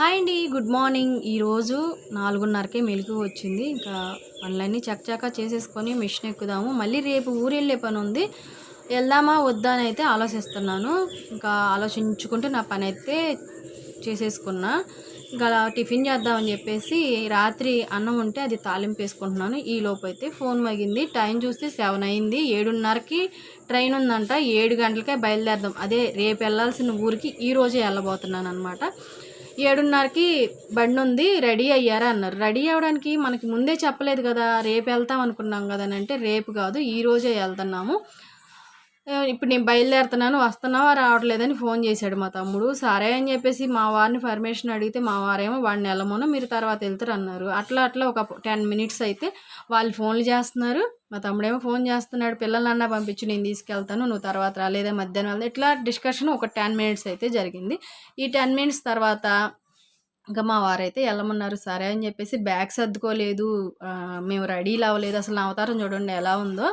Hi అండి good morning. ఈరోజు నాలుగున్నరకే మెలకు వచ్చింది. ఇంకా పనులన్నీ చకచకా చేసేసుకొని మిషన్ ఎక్కుదాము. మళ్ళీ రేపు ఊరు వెళ్ళే పని ఉంది వెళ్దామా వద్దా అని అయితే ఆలోచిస్తున్నాను. ఇంకా ఆలోచించుకుంటూ నా పని అయితే చేసేసుకున్నా. ఇంకా అలా టిఫిన్ చేద్దామని చెప్పేసి రాత్రి అన్నం ఉంటే అది తాలింపు వేసుకుంటున్నాను. ఈ లోపు అయితే ఫోన్ మగింది టైం చూస్తే సెవెన్ అయింది. ఏడున్నరకి ట్రైన్ ఉందంట. ఏడు గంటలకే బయలుదేరదాం. అదే రేపు వెళ్ళాల్సిన ఊరికి ఈ రోజే వెళ్ళబోతున్నాను అనమాట ఏడున్నరకి బండి ఉంది రెడీ అయ్యారా అన్నారు. రెడీ అవ్వడానికి మనకి ముందే చెప్పలేదు కదా రేపు వెళ్తాం అనుకున్నాం కదా అని అంటే రేపు కాదు ఈ రోజే వెళ్తున్నాము. ఇప్పుడు నేను బయలుదేరుతున్నాను వస్తున్నావా రావట్లేదని ఫోన్ చేశాడు మా తమ్ముడు. సరే అని చెప్పేసి మా వారిని పర్మిషన్ అడిగితే మా వారేమో వాడిని వెళ్ళమోనో మీరు తర్వాత వెళ్తారు అన్నారు. అట్లా అట్లా ఒక టెన్ మినిట్స్ అయితే వాళ్ళు ఫోన్లు చేస్తున్నారు. మా తమ్ముడేమో ఫోన్ చేస్తున్నాడు పిల్లలన్నా పంపించు నేను తీసుకెళ్తాను నువ్వు తర్వాత రాలేదా మధ్యాహ్నం వెళ్దా. ఇట్లా డిస్కషన్ ఒక టెన్ మినిట్స్ అయితే జరిగింది. ఈ టెన్ మినిట్స్ తర్వాత ఇంకా మా వారైతే వెళ్ళమన్నారు సరే అని చెప్పేసి బ్యాగ్ సర్దుకోలేదు. మేము రెడీ అవ్వలేదు. అసలు అవతారం చూడండి ఎలా ఉందో.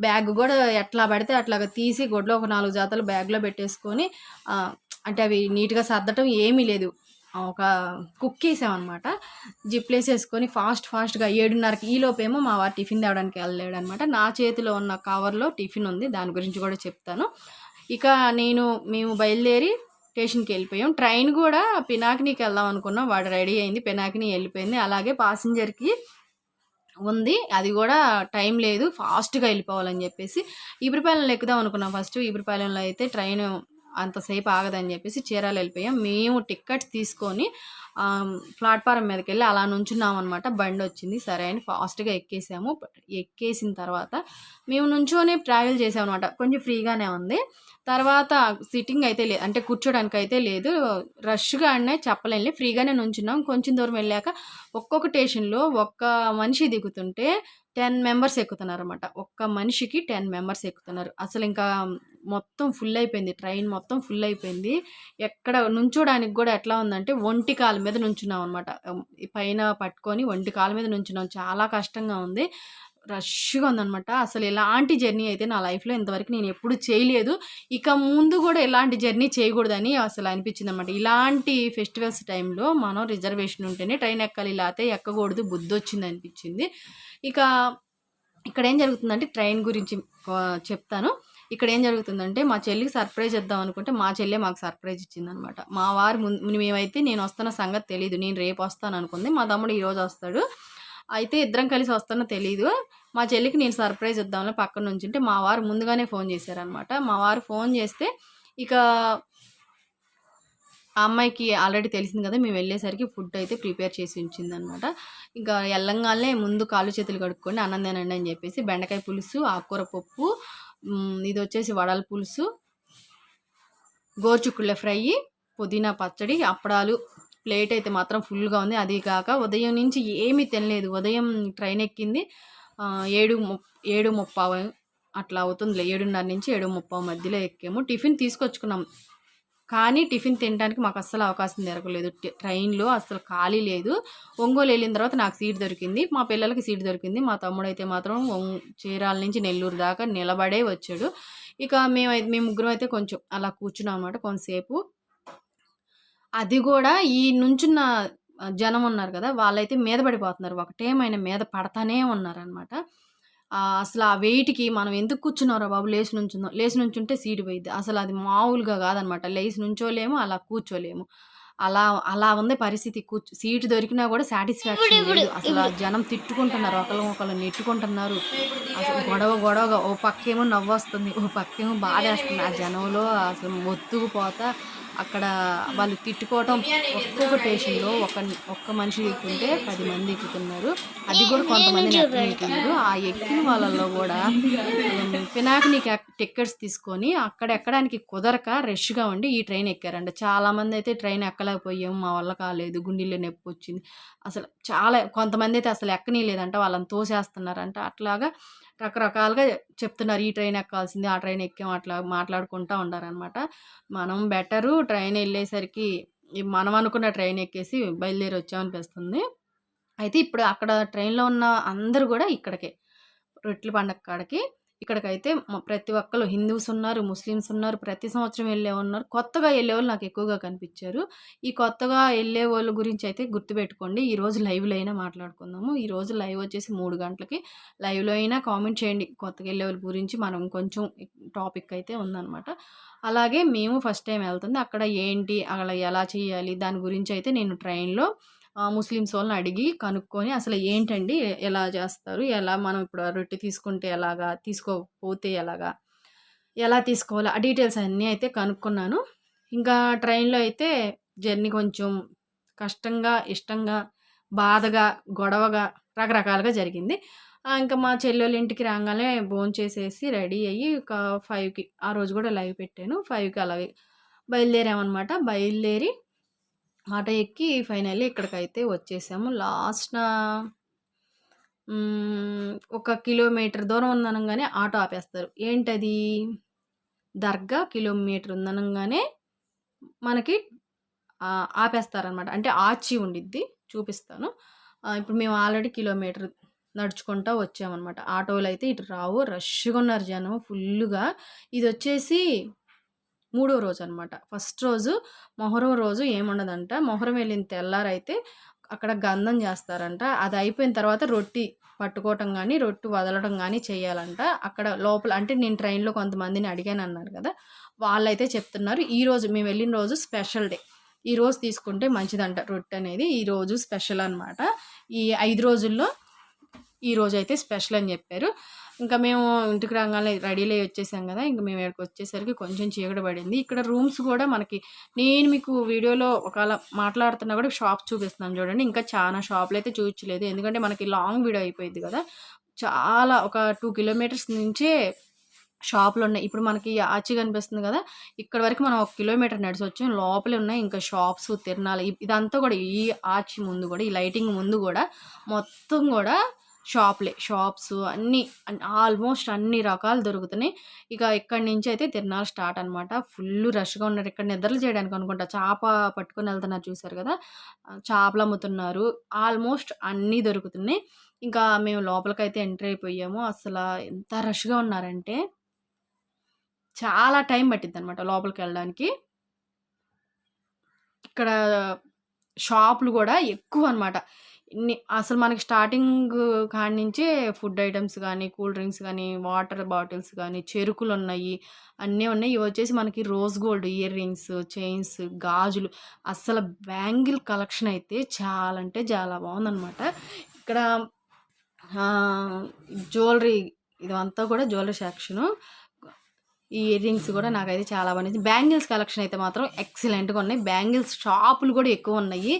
బ్యాగ్ కూడా ఎట్లా పడితే అట్లాగా తీసి గొడ్లో ఒక నాలుగు జాతలు బ్యాగ్లో పెట్టేసుకొని అంటే అవి నీట్గా సర్దటం ఏమీ లేదు. ఒక కుక్ వేసామన్నమాట జిప్ వేసేసుకొని ఫాస్ట్ ఫాస్ట్గా ఏడున్నరకి ఈలోపేమో మా వారు టిఫిన్ తేవడానికి వెళ్ళలేడు అనమాట నా చేతిలో ఉన్న కవర్లో టిఫిన్ ఉంది దాని గురించి కూడా చెప్తాను. ఇక నేను మేము బయలుదేరి స్టేషన్కి వెళ్ళిపోయాం. ట్రైన్ కూడా పినాకినికి వెళ్దాం అనుకున్నాం. వాడు రెడీ అయింది పినాకిని వెళ్ళిపోయింది. అలాగే పాసింజర్కి ఉంది. అది కూడా టైం లేదు. ఫాస్ట్గా వెళ్ళిపోవాలని చెప్పేసి ఇబ్రిపాలెంలో ఎక్కుదాం అనుకున్నాం ఫస్ట్. ఇబ్రిపాలెంలో అయితే ట్రైన్ అంతసేపు ఆగదని చెప్పేసి చీరాలు వెళ్ళిపోయాం. మేము టికెట్స్ తీసుకొని ప్లాట్ఫారం మీదకి వెళ్ళి అలా నుంచున్నాం అనమాట బండి వచ్చింది సరే అని ఫాస్ట్గా ఎక్కేసాము. ఎక్కేసిన తర్వాత మేము నుంచోనే ట్రావెల్ చేసాం అనమాట కొంచెం ఫ్రీగానే ఉంది. తర్వాత సిట్టింగ్ అయితే లేదు అంటే కూర్చోడానికి అయితే లేదు. రష్గా అనే చెప్పలేని ఫ్రీగానే నుంచున్నాం. కొంచెం దూరం వెళ్ళాక ఒక్కొక్క స్టేషన్లో ఒక్క మనిషి దిగుతుంటే టెన్ మెంబర్స్ ఎక్కుతున్నారు అనమాట ఒక్క మనిషికి టెన్ మెంబర్స్ ఎక్కుతున్నారు. అసలు ఇంకా మొత్తం ఫుల్ అయిపోయింది ట్రైన్ మొత్తం ఫుల్ అయిపోయింది ఎక్కడ నుంచోడానికి కూడా ఎట్లా ఉందంటే ఒంటి కాలు మీద నుంచున్నాం అనమాట పైన పట్టుకొని ఒంటి కాలు మీద నుంచున్నాం. చాలా కష్టంగా ఉంది. రష్గా ఉందన్నమాట. అసలు ఎలాంటి జర్నీ అయితే నా లైఫ్లో ఇంతవరకు నేను ఎప్పుడు చేయలేదు. ఇక ముందు కూడా ఎలాంటి జర్నీ చేయకూడదని అసలు అనిపించింది అనమాట ఇలాంటి ఫెస్టివల్స్ టైంలో మనం రిజర్వేషన్ ఉంటేనే ట్రైన్ ఎక్కాలి లేకపోతే ఎక్కకూడదు బుద్ధి వచ్చింది అనిపించింది. ఇక ఇక్కడ ఏం జరుగుతుందంటే ట్రైన్ గురించి చెప్తాను. ఇక్కడ ఏం జరుగుతుందంటే మా చెల్లికి సర్ప్రైజ్ ఇద్దాం అనుకుంటే మా చెల్లె మాకు సర్ప్రైజ్ ఇచ్చిందనమాట. మా వారు ముందు మేమైతే నేను వస్తున్న సంగతి తెలియదు నేను రేపు వస్తాను అనుకుంది. మా తమ్ముడు ఈరోజు వస్తాడు. అయితే ఇద్దరం కలిసి వస్తానో తెలియదు మా చెల్లికి నేను సర్ప్రైజ్ ఇద్దామని పక్కన నుంచి ఉంటే మా వారు ముందుగానే ఫోన్ చేశారనమాట. మా వారు ఫోన్ చేస్తే ఇక ఆ అమ్మాయికి ఆల్రెడీ తెలిసింది కదా మేము వెళ్ళేసరికి ఫుడ్ అయితే ప్రిపేర్ చేసి ఉంచిందనమాట. ఇంకా వెళ్ళంగానే ముందు కాళ్ళు చేతులు కడుక్కొని అన్నం తినండి అని చెప్పేసి బెండకాయ పులుసు ఆకుకూర పప్పు ఇది వచ్చేసి వడల పులుసు గోర్చుకుళ్ళ ఫ్రై పుదీనా పచ్చడి అప్పడాలు. ప్లేట్ అయితే మాత్రం ఫుల్గా ఉంది. అది కాక ఉదయం నుంచి ఏమీ తినలేదు. ఉదయం ట్రైన్ ఎక్కింది. ఏడు ఏడు ముప్పావు అట్లా అవుతుందిలే. ఏడున్నర నుంచి ఏడు ముప్పావు మధ్యలో ఎక్కాము. టిఫిన్ తీసుకొచ్చుకున్నాం. కానీ టిఫిన్ తినడానికి మాకు అస్సలు అవకాశం దొరకలేదు ట్రైన్లో అస్సలు ఖాళీ లేదు. ఒంగోలు వెళ్ళిన తర్వాత నాకు సీట్ దొరికింది. మా పిల్లలకి సీట్ దొరికింది. మా తమ్ముడు అయితే మాత్రం చీరాల నుంచి నెల్లూరు దాకా నిలబడే వచ్చాడు. ఇక మేమైతే మేము ముగ్గురం అయితే కొంచెం అలా కూర్చున్నాం అనమాట కొంతసేపు. అది కూడా ఈ నుంచున్న జనం ఉన్నారు కదా వాళ్ళైతే మీద పడిపోతున్నారు. ఒకటేమైనా మీద పడతానే ఉన్నారనమాట అసలు ఆ వెయిట్కి మనం ఎందుకు కూర్చున్నారో బాబు? లేచి నుంచుందాం. లేచి నుంచుంటే సీటు పోయిద్ది. అసలు అది మామూలుగా కాదనమాట. లేచి నుంచోలేము అలా కూర్చోలేము. అలా అలా ఉంది పరిస్థితి. కూర్చో సీటు దొరికినా కూడా సాటిస్ఫాక్షన్ లేదు. అసలు ఆ జనం తిట్టుకుంటున్నారు. ఒకళ్ళు ఒకళ్ళు నెట్టుకుంటున్నారు. అసలు గొడవ గొడవగా ఓ పక్కేమో నవ్వు వస్తుంది ఓ పక్కేమో బాధ వేస్తుంది ఆ జనంలో అసలు ఒత్తుకుపోతా. అక్కడ వాళ్ళు తిట్టుకోవటం ఒక్కొక్క స్టేషన్లో ఒక ఒక్క మనిషి ఎక్కుతుంటే పది మంది ఎక్కుతున్నారు అది కూడా కొంతమంది ఎక్కలేదు ఆ ఎక్కిన వాళ్ళల్లో కూడా పినాకిని టికెట్స్ తీసుకొని అక్కడ ఎక్కడానికి కుదరక రష్గా ఉండి ఈ ట్రైన్ ఎక్కారంట. చాలా మంది అయితే ట్రైన్ ఎక్కలేకపోయాము మా వల్ల కాలేదు గుండెల్లో నొప్పి వచ్చింది. అసలు చాలా కొంతమంది అయితే అసలు ఎక్కనీయలేదంట. వాళ్ళని తోసేస్తున్నారంట. అట్లాగా రకరకాలుగా చెప్తున్నారు ఈ ట్రైన్ ఎక్కాల్సింది ఆ ట్రైన్ ఎక్కాం అట్లా మాట్లాడుకుంటూ ఉండారనమాట. మనం బెటరు ట్రైన్ వెళ్ళేసరికి మనం అనుకున్న ట్రైన్ ఎక్కేసి బయలుదేరి వచ్చామనిపిస్తుంది. అయితే ఇప్పుడు అక్కడ ట్రైన్లో ఉన్న అందరూ కూడా ఇక్కడికే రొట్టెల పండగ కాడికి. ఇక్కడికైతే ప్రతి ఒక్కరు హిందూస్ ఉన్నారు ముస్లిమ్స్ ఉన్నారు ప్రతి సంవత్సరం వెళ్ళే ఉన్నారు. కొత్తగా వెళ్ళే వాళ్ళు నాకు ఎక్కువగా కనిపించారు. ఈ కొత్తగా వెళ్ళే వాళ్ళ గురించి అయితే గుర్తుపెట్టుకోండి. ఈరోజు లైవ్లో అయినా మాట్లాడుకుందాము. ఈరోజు లైవ్ వచ్చేసి మూడు గంటలకి. లైవ్లో అయినా కామెంట్ చేయండి. కొత్తగా వెళ్ళే వాళ్ళ గురించి మనం కొంచెం టాపిక్ అయితే ఉందన్నమాట. అలాగే మేము ఫస్ట్ టైం వెళ్తుంది. అక్కడ ఏంటి? అక్కడ ఎలా చేయాలి? దాని గురించి అయితే నేను ట్రైన్లో ముస్లిమ్స్ వాళ్ళని అడిగి కనుక్కొని అసలు ఏంటండి ఎలా చేస్తారు? ఎలా మనం ఇప్పుడు ఆ రొట్టె తీసుకుంటే ఎలాగా? తీసుకోకపోతే ఎలాగా? ఎలా తీసుకోవాలి? ఆ డీటెయిల్స్ అన్నీ అయితే కనుక్కున్నాను. ఇంకా ట్రైన్లో అయితే జర్నీ కొంచెం కష్టంగా ఇష్టంగా బాధగా గొడవగా రకరకాలుగా జరిగింది. ఇంకా మా చెల్లెళ్ళ ఇంటికి రాగానే భోజనం చేసేసి రెడీ అయ్యి ఒక ఫైవ్కి ఆ రోజు కూడా లైవ్ పెట్టాను. ఫైవ్కి అలాగే బయలుదేరామన్నమాట. బయలుదేరి ఆటో ఎక్కి ఫైనల్లీ ఇక్కడికైతే వచ్చేసాము. లాస్ట్ ఒక కిలోమీటర్ దూరం ఉందనగానే ఆటో ఆపేస్తారు. ఏంటది? దర్గా కిలోమీటర్ ఉందనగానే మనకి ఆపేస్తారనమాట. అంటే ఆచి ఉండిద్ది చూపిస్తాను. ఇప్పుడు మేము ఆల్రెడీ కిలోమీటర్ నడుచుకుంటా వచ్చామన్నమాట ఆటోలు అయితే ఇటు రావు రష్గా ఉన్నారు జనం ఫుల్గా ఇది వచ్చేసి మూడో రోజు అనమాట ఫస్ట్ రోజు మొహరం రోజు ఏముండదంట. మొహరం వెళ్ళిన తెల్లారైతే అక్కడ గంధం చేస్తారంట. అది అయిపోయిన తర్వాత రొట్టి పట్టుకోవటం కానీ రొట్టి వదలడం కానీ చేయాలంట. అక్కడ లోపల అంటే నేను ట్రైన్లో కొంతమందిని అడిగాను అన్నారు కదా వాళ్ళైతే చెప్తున్నారు ఈరోజు మేము వెళ్ళిన రోజు స్పెషల్ డే. ఈ రోజు తీసుకుంటే మంచిదంట రొట్టె అనేది. ఈ రోజు స్పెషల్ అనమాట ఈ ఐదు రోజుల్లో ఈ రోజు అయితే స్పెషల్ అని చెప్పారు. ఇంకా మేము ఇంటికి రాగానే రెడీలో వచ్చేసాం కదా ఇంకా మేము ఇక్కడికి వచ్చేసరికి కొంచెం చీకటి పడింది. ఇక్కడ రూమ్స్ కూడా మనకి నేను మీకు వీడియోలో ఒకవేళ మాట్లాడుతున్నా కూడా షాప్ చూపిస్తున్నాను చూడండి. ఇంకా చాలా షాపులు అయితే చూపించలేదు. ఎందుకంటే మనకి లాంగ్ వీడియో అయిపోయింది కదా. చాలా ఒక టూ కిలోమీటర్స్ నుంచే షాపులు ఉన్నాయి. ఇప్పుడు మనకి ఆచి కనిపిస్తుంది కదా ఇక్కడ వరకు మనం ఒక కిలోమీటర్ నడిచి వచ్చాం లోపలే ఉన్నాయి. ఇంకా షాప్స్ తిరణాలు ఇదంతా కూడా ఈ ఆచి ముందు కూడా ఈ లైటింగ్ ముందు కూడా మొత్తం కూడా షాప్లే షాప్స్ అన్నీ ఆల్మోస్ట్ అన్ని రకాలు దొరుకుతున్నాయి. ఇక ఇక్కడి నుంచి అయితే తిరణాలు స్టార్ట్ అనమాట ఫుల్ రష్గా ఉన్నారు. ఇక్కడ నిద్రలు చేయడానికి అనుకుంటా. చేప పట్టుకొని వెళ్తున్నారు చూసారు కదా. చేపలు అమ్ముతున్నారు. ఆల్మోస్ట్ అన్నీ దొరుకుతున్నాయి. ఇంకా మేము లోపలికైతే ఎంటర్ అయిపోయాము. అసలు ఎంత రష్గా ఉన్నారంటే చాలా టైం పట్టింది అనమాట లోపలికి వెళ్ళడానికి. ఇక్కడ షాపులు కూడా ఎక్కువ అనమాట ఇన్ని అసలు మనకి స్టార్టింగ్ కాడి నుంచే ఫుడ్ ఐటమ్స్ కానీ కూల్ డ్రింక్స్ కానీ వాటర్ బాటిల్స్ కానీ చెరుకులు ఉన్నాయి అన్నీ ఉన్నాయి. ఇవి వచ్చేసి మనకి rose gold ear rings chains గాజులు. అసలు బ్యాంగిల్ కలెక్షన్ అయితే చాలా అంటే చాలా బాగుందన్నమాట. ఇక్కడ జ్యువెలరీ ఇదంతా కూడా జ్యువెలరీ సెక్షను. ఈ ఇయర్ రింగ్స్ కూడా నాకైతే చాలా బాగా నచ్చింది బ్యాంగిల్స్ కలెక్షన్ అయితే మాత్రం ఎక్సలెంట్గా ఉన్నాయి. బ్యాంగిల్స్ షాపులు కూడా ఎక్కువ ఉన్నాయి.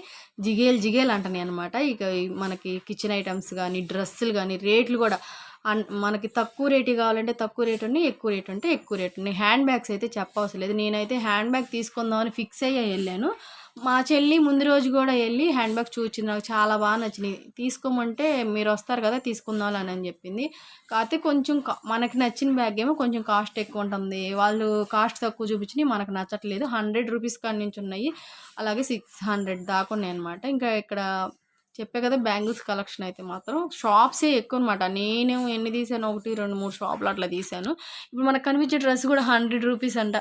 జిగేల్ జిగేల్ అంటున్నాయి అనమాట ఇక మనకి కిచెన్ ఐటమ్స్ కానీ డ్రెస్సులు కానీ రేట్లు కూడా అన్ మనకి తక్కువ రేటు కావాలంటే తక్కువ రేట్ ఉన్నాయి ఎక్కువ రేట్ అంటే ఎక్కువ రేట్ ఉన్నాయి. హ్యాండ్ బ్యాగ్స్ అయితే చెప్పవసరం లేదు. నేనైతే హ్యాండ్ బ్యాగ్ తీసుకుందామని ఫిక్స్ అయ్యి వెళ్ళాను. మా చెల్లి ముందు రోజు కూడా వెళ్ళి హ్యాండ్ బ్యాగ్ చూచింది నాకు చాలా బాగా నచ్చినాయి. తీసుకోమంటే మీరు వస్తారు కదా తీసుకుందాం అని అని చెప్పింది. కాకపోతే కొంచెం మనకి నచ్చిన బ్యాగ్ ఏమో కొంచెం కాస్ట్ ఎక్కువ ఉంటుంది. వాళ్ళు కాస్ట్ తక్కువ చూపించినాయి మనకు నచ్చట్లేదు. హండ్రెడ్ రూపీస్ కాడి నుంచి ఉన్నాయి. అలాగే సిక్స్ హండ్రెడ్ దాకా ఉన్నాయి అనమాట ఇంకా ఇక్కడ చెప్పే కదా బ్యాంగిల్స్ కలెక్షన్ అయితే మాత్రం షాప్సే ఎక్కువ అనమాట నేను ఎన్ని తీసాను? ఒకటి రెండు మూడు షాపులు అట్లా తీసాను. ఇప్పుడు మనకు కనిపించే డ్రెస్ కూడా హండ్రెడ్ రూపీస్ అంట.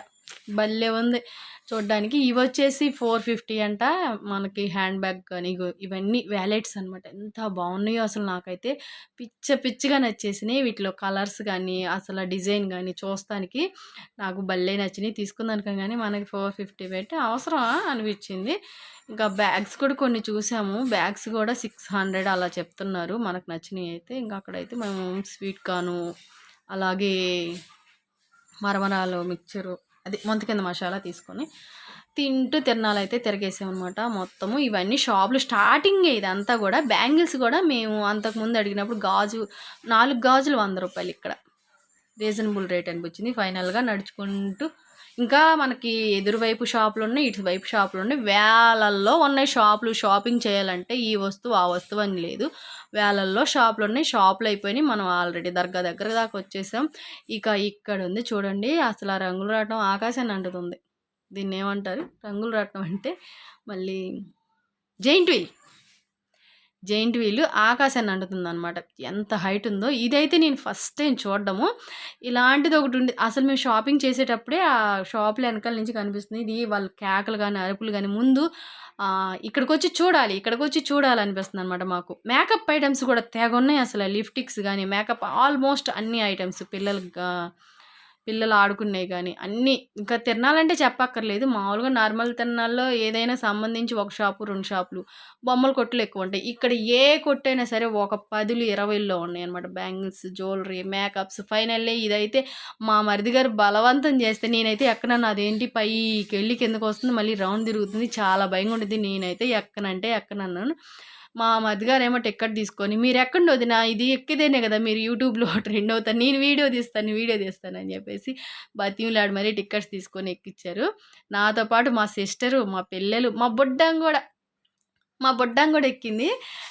భలే ఉంది. చూడడానికి ఇవి వచ్చేసి ఫోర్ ఫిఫ్టీ అంట మనకి హ్యాండ్ బ్యాగ్ కానీ ఇగో ఇవన్నీ వ్యాలెట్స్ అనమాట ఎంత బాగున్నాయో అసలు నాకైతే పిచ్చ పిచ్చిగా నచ్చేసినాయి. వీటిలో కలర్స్ కానీ అసలు డిజైన్ కానీ చూస్తానికి నాకు భలే నచ్చినాయి. తీసుకుందనుక కానీ మనకి ఫోర్ ఫిఫ్టీ పెట్టి అవసరమా అనిపించింది. ఇంకా బ్యాగ్స్ కూడా కొన్ని చూసాము. బ్యాగ్స్ కూడా సిక్స్ హండ్రెడ్ అలా చెప్తున్నారు. మనకు నచ్చినవి అయితే ఇంకా అక్కడైతే మేము స్వీట్ కాను అలాగే మరమరాలు మిక్చరు అది మొంత కింద మసాలా తీసుకొని తింటూ తిరణాలు అయితే తిరగేసామన్నమాట. మొత్తము ఇవన్నీ షాపులు స్టార్టింగ్ ఇదంతా కూడా. బ్యాంగిల్స్ కూడా మేము అంతకుముందు అడిగినప్పుడు గాజు నాలుగు గాజులు వంద రూపాయలు ఇక్కడ. రీజనబుల్ రేట్ అనిపించింది. ఫైనల్గా నడుచుకుంటూ ఇంకా మనకి ఎదురువైపు షాపులు ఉన్నాయి ఇటువైపు షాపులు ఉన్నాయి. వేలల్లో ఉన్నాయి షాపులు. షాపింగ్ చేయాలంటే ఈ వస్తువు ఆ వస్తువు అని లేదు. వేలల్లో షాపులు ఉన్నాయి. షాపులు అయిపోయినాయి. మనం ఆల్రెడీ దర్గా దగ్గర దాకా వచ్చేసాం. ఇక ఇక్కడ ఉంది చూడండి. అసలు ఆ రంగులు రావటం ఆకాశాన్ని అంటుతుంది. దీన్ని ఏమంటారు? రంగులు రావటం అంటే మళ్ళీ జైంట్ వీల్ జైంట్ వీల్ ఆకాశాన్ని అంటుతుంది అనమాట ఎంత హైట్ ఉందో ఇదైతే నేను ఫస్ట్ టైం చూడడము. ఇలాంటిది ఒకటి ఉంది అసలు మేము షాపింగ్ చేసేటప్పుడే ఆ షాప్లో వెనకాల నుంచి కనిపిస్తుంది. ఇది వాళ్ళ కేకలు కానీ అరుపులు కానీ ముందు ఇక్కడికి వచ్చి చూడాలి ఇక్కడికి వచ్చి చూడాలనిపిస్తుంది అనమాట మాకు. మేకప్ ఐటమ్స్ కూడా తెగ ఉన్నాయి అసలు లిప్టిక్స్ కానీ మేకప్ ఆల్మోస్ట్ అన్ని ఐటమ్స్ పిల్లలకి పిల్లలు ఆడుకునేవి కానీ అన్నీ ఇంకా తిరణాలంటే చెప్పక్కర్లేదు. మామూలుగా నార్మల్ తిరణాల్లో ఏదైనా సంబంధించి ఒక షాపు రెండు షాపులు బొమ్మల కొట్లు ఎక్కువ ఉంటాయి. ఇక్కడ ఏ కొట్టైనా సరే ఒక పదులు ఇరవైలో ఉన్నాయి అనమాట బ్యాంగిల్స్ జ్యువెలరీ మేకప్స్ ఫైనల్లీ ఇదైతే మా మరిది గారు బలవంతం చేస్తే నేనైతే ఎక్కనన్నా అదేంటి పైకి వెళ్ళి కిందకు వస్తుంది మళ్ళీ రౌండ్ తిరుగుతుంది చాలా భయంగా ఉంటుంది నేనైతే ఎక్కనంటే ఎక్కనన్నాను. మా మరిది ఏమో టికెట్ తీసుకొని మీరు ఎక్కడ వదిన? ఇది ఎక్కిదేనే కదా మీరు యూట్యూబ్లో ట్రెండ్ అవుతాను నేను వీడియో తీస్తాను వీడియో తీస్తాను అని చెప్పేసి బతిములాడు మరీ టికెట్స్ తీసుకొని ఎక్కిచ్చారు. నాతో పాటు మా సిస్టరు మా పిల్లలు మా బుడ్డం కూడా మా బుడ్డం కూడా ఎక్కింది.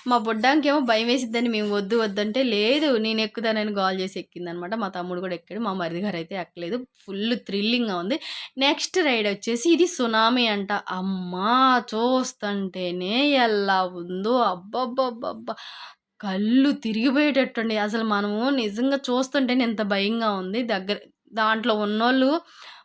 మా బొడ్డాంకేమో భయం వేసిద్దని మేము వద్దు వద్దంటే లేదు నేను ఎక్కుతానని కాల్ చేసి ఎక్కింది అనమాట మా తమ్ముడు కూడా ఎక్కాడు మా మరిది గారు అయితే ఎక్కలేదు. ఫుల్ థ్రిల్లింగ్గా ఉంది. నెక్స్ట్ రైడ్ వచ్చేసి ఇది సునామీ అంట. అమ్మా చూస్తుంటేనే ఎలా ఉందో. అబ్బబ్బబ్బబ్బా. కళ్ళు తిరిగిపోయేటట్టుండి. అసలు మనము నిజంగా చూస్తుంటేనే ఎంత భయంగా ఉంది. దగ్గర దాంట్లో ఉన్నోళ్ళు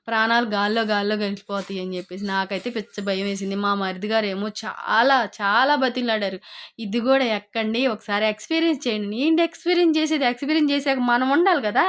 ప్రాణాలు గాల్లో గాల్లో కలిసిపోతాయి అని చెప్పేసి నాకైతే పిచ్చ భయం వేసింది. మా మరిది గారు ఏమో చాలా చాలా బతిలాడారు. ఇది కూడా ఎక్కండి ఒకసారి ఎక్స్పీరియన్స్ చేయండి. ఏంటి ఎక్స్పీరియన్స్ చేసేది? ఎక్స్పీరియన్స్ చేసాక మనం ఉండాలి కదా.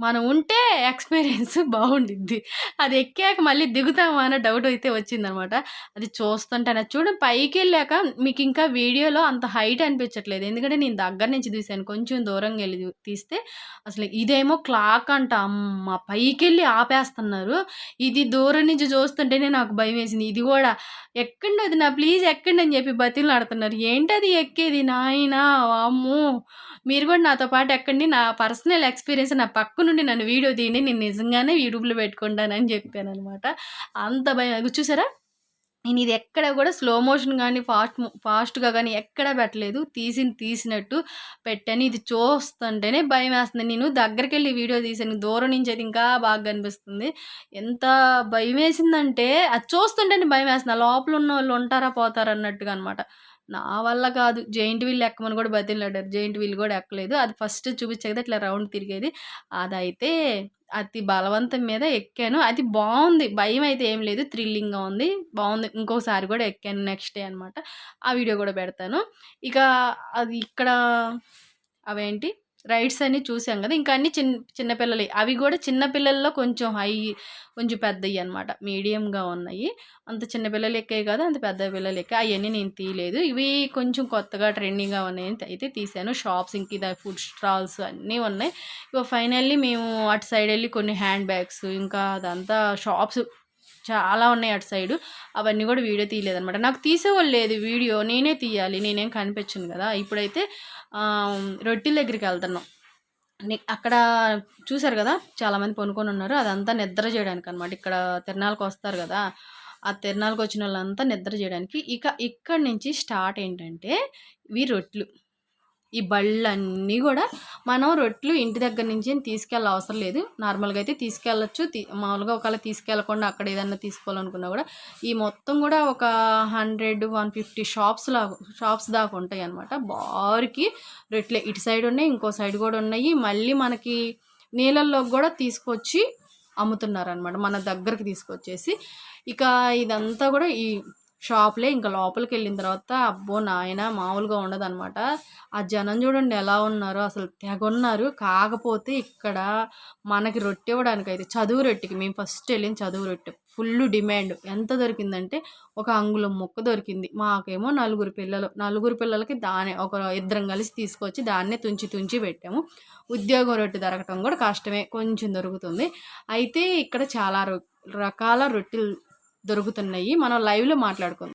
మనం ఉంటే ఎక్స్పీరియన్స్ బాగుండిద్ది. అది ఎక్కాక మళ్ళీ దిగుతామా అన్న డౌట్ అయితే వచ్చిందనమాట. అది చూస్తుంటే అది చూడండి పైకి వెళ్ళాక మీకు ఇంకా వీడియోలో అంత హైట్ అనిపించట్లేదు. ఎందుకంటే నేను దగ్గర నుంచి తీసాను కొంచెం దూరంగా వెళ్ళి తీస్తే అసలు ఇదేమో క్లాక్ అంట. అమ్మ పైకి వెళ్ళి ఆపేస్తున్నారు. ఇది దూరం నుంచి చూస్తుంటేనే నాకు భయం వేసింది. ఇది కూడా ఎక్కండి అది నా ప్లీజ్ ఎక్కండి అని చెప్పి బతిలు ఆడుతున్నారు ఏంటది ఎక్కేది? నాయనా అమ్మో మీరు కూడా నాతో పాటు ఎక్కండి. నా పర్సనల్ ఎక్స్పీరియన్స్ నా పక్క నుండి నన్ను వీడియో తీయండి నేను నిజంగానే యూట్యూబ్లో పెట్టుకుంటానని చెప్పాను అనమాట అంత భయం చూసారా? నేను ఇది ఎక్కడ కూడా స్లో మోషన్ కానీ ఫాస్ట్ ఫాస్ట్గా కానీ ఎక్కడ పెట్టలేదు. తీసిన తీసినట్టు పెట్టాను. ఇది చూస్తుంటేనే భయం వేస్తుంది. నేను దగ్గరికి వెళ్ళి వీడియో తీసాను. దూరం నుంచి అయితే ఇంకా బాగా కనిపిస్తుంది ఎంత భయం వేసిందంటే అది చూస్తుంటేనే భయం వేస్తుంది. లోపల ఉన్న వాళ్ళు ఉంటారా పోతారా అన్నట్టుగా అనమాట నా వల్ల కాదు. జైంట్ వీల్ ఎక్కమని కూడా బతిలాడారు జైంట్ వీల్ కూడా ఎక్కలేదు. అది ఫస్ట్ చూపించేది ఇట్లా రౌండ్ తిరిగేది. అదైతే అతి బలవంతం మీద ఎక్కాను. అది బాగుంది. భయం అయితే ఏం లేదు. థ్రిల్లింగ్గా ఉంది. బాగుంది. ఇంకోసారి కూడా ఎక్కాను నెక్స్ట్ డే అనమాట ఆ వీడియో కూడా పెడతాను. ఇక అది ఇక్కడ అవేంటి? రైడ్స్ అన్నీ చూసాం కదా! ఇంకా అన్ని చిన్న చిన్నపిల్లలు అవి కూడా చిన్నపిల్లల్లో కొంచెం హై కొంచెం పెద్దవి అనమాట మీడియంగా ఉన్నాయి. అంత చిన్నపిల్లలు ఎక్కే ఎక్కాయి కదా అంత పెద్ద పిల్లలు ఎక్కాయి అవన్నీ నేను తీయలేదు. ఇవి కొంచెం కొత్తగా ట్రెండింగ్గా ఉన్నాయి అయితే తీసాను షాప్స్ ఇంక ఫుడ్ స్టాల్స్ అన్నీ ఉన్నాయి. ఇక ఫైనల్లీ మేము అటు సైడ్ వెళ్ళి కొన్ని హ్యాండ్ బ్యాగ్స్ ఇంకా అదంతా షాప్స్ చాలా ఉన్నాయి అటు సైడు. అవన్నీ కూడా వీడియో తీయలేదనమాట నాకు తీసేవాళ్ళు లేదు వీడియో. నేనే తీయాలి. నేనేం కనిపించను కదా! ఇప్పుడైతే రొట్టెల దగ్గరికి వెళ్తున్నాం. అక్కడ చూసారు కదా చాలామంది పనుకొని ఉన్నారు. అదంతా నిద్ర చేయడానికి అనమాట ఇక్కడ తిరణాలకు వస్తారు కదా ఆ తిరణాలకు వచ్చిన వాళ్ళంతా నిద్ర చేయడానికి. ఇక ఇక్కడి నుంచి స్టార్ట్ ఏంటంటే ఇవి రొట్లు ఈ బళ్ళన్నీ కూడా మనం రొట్లు ఇంటి దగ్గర నుంచి తీసుకెళ్ళ అవసరం లేదు. నార్మల్గా అయితే తీసుకెళ్ళచ్చు. మామూలుగా ఒకవేళ తీసుకెళ్ళకుండా అక్కడ ఏదన్నా తీసుకోవాలనుకున్నా కూడా ఈ మొత్తం కూడా ఒక హండ్రెడ్ వన్ ఫిఫ్టీ షాప్స్ లాగా షాప్స్ దాకా ఉంటాయి అనమాట బారికి రొట్లే ఇటు సైడ్ ఉన్నాయి ఇంకో సైడ్ కూడా ఉన్నాయి. మళ్ళీ మనకి నీళ్ళల్లో కూడా తీసుకొచ్చి అమ్ముతున్నారనమాట మన దగ్గరకి తీసుకొచ్చేసి. ఇక ఇదంతా కూడా ఈ షాప్లే ఇంకా లోపలికి వెళ్ళిన తర్వాత అబ్బో నాయన మామూలుగా ఉండదు అనమాట ఆ జనం చూడండి ఎలా ఉన్నారో అసలు తెగొన్నారు. కాకపోతే ఇక్కడ మనకి రొట్టె ఇవ్వడానికి అయితే చదువు రొట్టెకి మేము ఫస్ట్ వెళ్ళిన చదువు రొట్టె. Full demand. ఎంత దొరికిందంటే ఒక అంగుళం ముక్క దొరికింది. మాకేమో నలుగురు పిల్లలు. నలుగురు పిల్లలకి దానే ఒక ఇద్దరం కలిసి తీసుకొచ్చి దాన్నే తుంచి తుంచి పెట్టాము. ఉద్యోగం రొట్టె దొరకటం కూడా కష్టమే కొంచెం దొరుకుతుంది. అయితే ఇక్కడ చాలా రొ రకాల రొట్టెలు దొరుకుతున్నాయి. మనం లైవ్లో మాట్లాడుకుందాం.